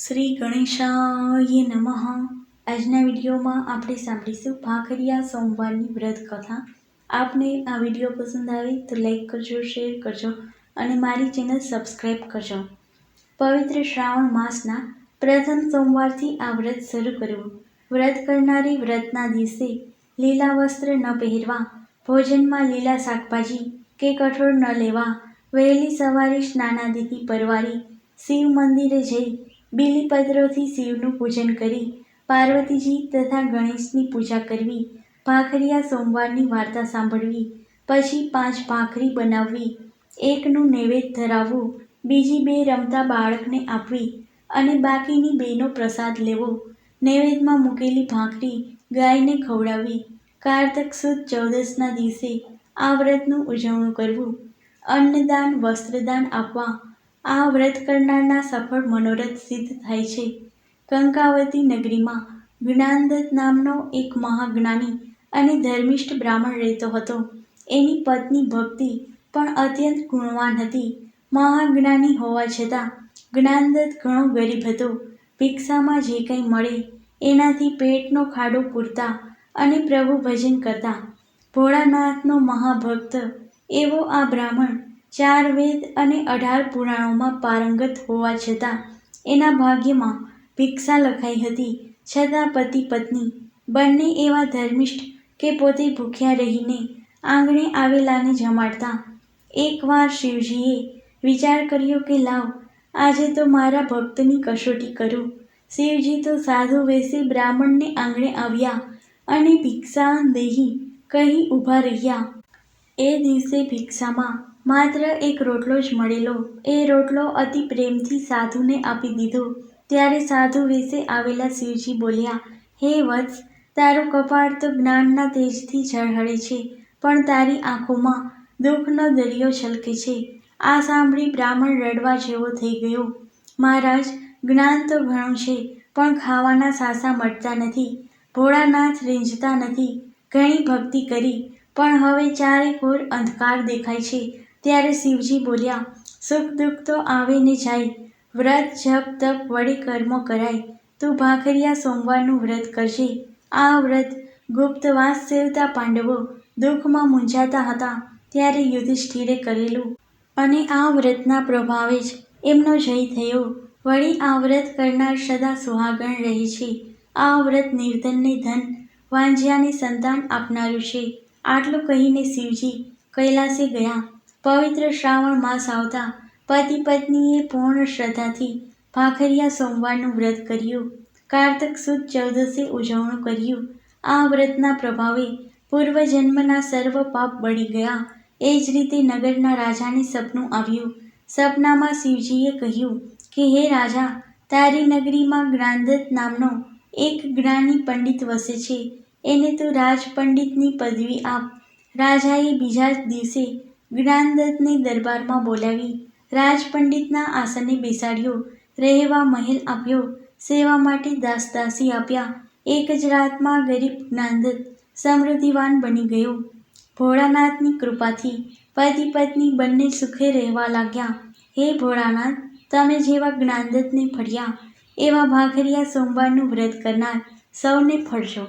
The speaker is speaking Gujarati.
શ્રી ગણેશાય નમઃ. આજના વિડીયોમાં આપણે સાંભળીશું ભાખરિયા સોમવારની વ્રત કથા આપને આ વીડિયો પસંદ આવે તો લાઈક કરજો, શેર કરજો અને મારી ચેનલ સબસ્ક્રાઈબ કરજો. પવિત્ર શ્રાવણ માસના પ્રથમ સોમવારથી આ વ્રત શરૂ કર્યું વ્રત કરનારી વ્રતના દિવસે લીલા વસ્ત્ર ન પહેરવા, ભોજનમાં લીલા શાકભાજી કે કઠોળ ન લેવા, વહેલી સવારે સ્નાનાદિથી પરવારી શિવ મંદિરે જઈ બીલીપત્રોથી શિવનું પૂજન કરી પાર્વતીજી તથા ગણેશની પૂજા કરવી, ભાખરિયા સોમવારની વાર્તા સાંભળવી, પછી પાંચ ભાખરી બનાવવી, એકનું નૈવેદ્ય ધરાવવું, બીજી બે રમતા બાળકને આપવી અને બાકીની બેનો પ્રસાદ લેવો, નૈવેદ્યમાં મૂકેલી ભાખરી ગાયને ખવડાવવી, કારતક સુદ ચૌદસના દિવસે આ વ્રતનું ઉજવણું કરવું, અન્નદાન, વસ્ત્રદાન આપવા આ વ્રત કરનારના સફળ મનોરથ સિદ્ધ થાય છે. કંકાવતી નગરીમાં જ્ઞાનદત્ત નામનો એક મહાજ્ઞાની અને ધર્મિષ્ઠ બ્રાહ્મણ રહેતો હતો. એની પત્ની ભક્તિ પણ અત્યંત ગુણવાન હતી. મહાજ્ઞાની હોવા છતાં જ્ઞાનદત્ત ઘણો ગરીબ હતો. ભિક્ષામાં જે કંઈ મળે એનાથી પેટનો ખાડો પૂરતા અને પ્રભુ ભજન કરતા. ભોળાનાથનો મહાભક્ત એવો આ બ્રાહ્મણ ચાર વેદ અને અઢાર પુરાણોમાં પારંગત હોવા છતાં એના ભાગ્યમાં ભિક્ષા લખાઈ હતી. છતાં પતિ પત્ની બંને એવા ધર્મિષ્ઠ કે પોતે ભૂખ્યા રહીને આંગણે આવેલાને જમાડતા એકવાર શિવજીએ વિચાર કર્યો કે લાવ, આજે તો મારા ભક્તની કસોટી કરું. શિવજી તો સાધુ વેસી બ્રાહ્મણને આંગણે આવ્યા અને ભિક્ષા દેહી કહી ઊભા રહ્યા. એ દિવસે ભિક્ષામાં માત્ર એક રોટલો જ મળેલો. એ રોટલો અતિ પ્રેમથી સાધુને આપી દીધો. ત્યારે સાધુ વેશે આવેલા શિવજી બોલ્યા, હે વત્સ, તારું કપાળ તો જ્ઞાનના તેજથી ઝળહળે છે, પણ તારી આંખોમાં દુઃખનો દરિયો છલકે છે. આ સાંભળી બ્રાહ્મણ રડવા જેવો થઈ ગયો. મહારાજ, જ્ઞાન તો ઘણું છે, પણ ખાવાના સાસા મળતા નથી. ભોળાનાથ રીંઝતા નથી. ઘણી ભક્તિ કરી પણ હવે ચારે ઘોર અંધકાર દેખાય છે, ત્યારે શિવજી બોલ્યા, સુખ દુઃખ તો આવે ને જાય. વ્રત, જપ, તપ વડે કર્મો કરાય. તું ભાખરિયા સોમવારનું વ્રત કરજે. આ વ્રત ગુપ્તવાસ સેવતા પાંડવો દુઃખમાં મૂંઝાતા હતા ત્યારે યુધિષ્ઠિરે કરેલું. અને આ વ્રતના પ્રભાવે જ એમનો જય થયો. વળી આ વ્રત કરનાર સદા સુહાગણ રહે છે. આ વ્રત નિર્ધનને ધન, વાંજ્યાને સંતાન આપનારું છે. આટલું કહીને શિવજી કૈલાસે ગયા. પવિત્ર શ્રાવણ માસ આવતા પતિ પત્નીએ પૂર્ણ શ્રદ્ધાથી ભાખરિયા સોમવારનું વ્રત કર્યું. કારતક સુદ ચૌદસે ઉજવણું કર્યું. આ વ્રતના પ્રભાવે પૂર્વજન્મના સર્વ પાપ બળી ગયા. એ જ રીતે નગરના રાજાને સપનું આવ્યું. સપનામાં શિવજીએ કહ્યું કે, હે રાજા, તારી નગરીમાં જ્ઞાનદત્ત નામનો એક જ્ઞાની પંડિત વસે છે. એને તું રાજપંડિતની પદવી આપ. રાજાએ બીજા દિવસે જ્ઞાનદત્તને દરબારમાં બોલાવી રાજપંડિતના આસને બેસાડ્યો. રહેવા મહેલ આપ્યો. સેવા માટે દાસ દાસી આપ્યા. એક જ રાતમાં ગરીબ જ્ઞાનદત્ત સમૃદ્ધિવાન બની ગયો. ભોળાનાથની કૃપાથી પતિ પત્ની બંને સુખે રહેવા લાગ્યા. હે ભોળાનાથ, તમે જેવા જ્ઞાનદત્તને ફળ્યા એવા ભાખરિયા સોમવારનું વ્રત કરનાર સૌને ફળજો